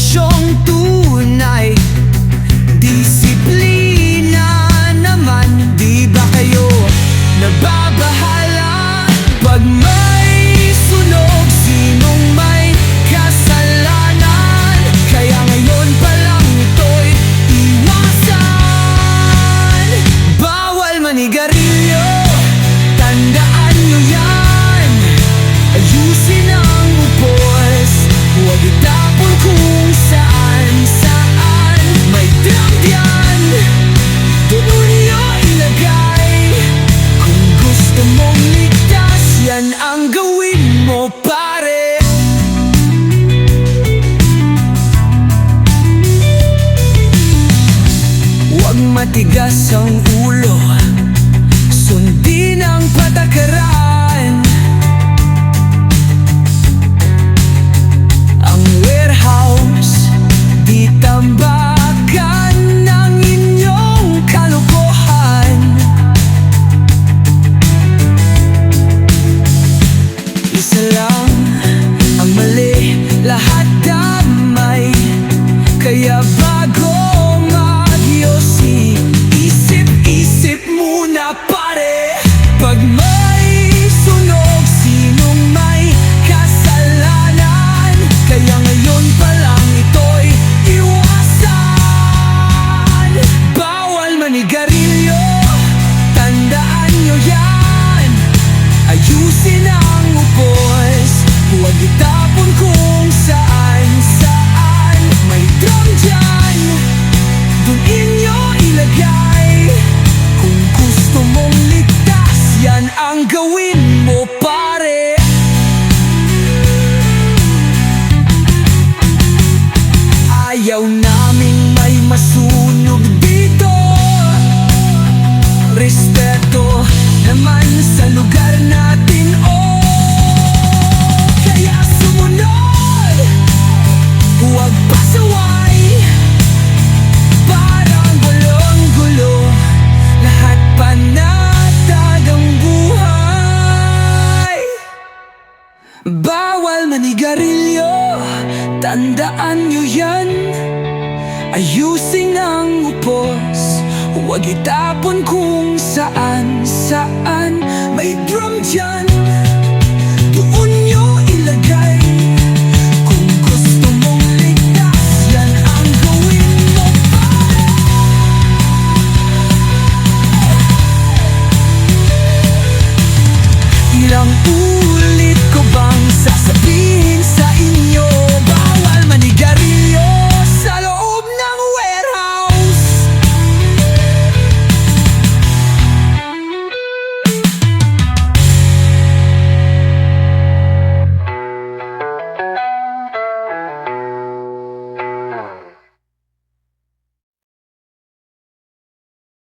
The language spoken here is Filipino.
kontribusyong tunay. Disiplina naman, di ba kayo nababahala pag may got something ilagay. Kung gusto mong ligtas, yan ang gawin. Tandaan nyo yan. Ayusin ang upos. Huwag itapon kung saan, saan.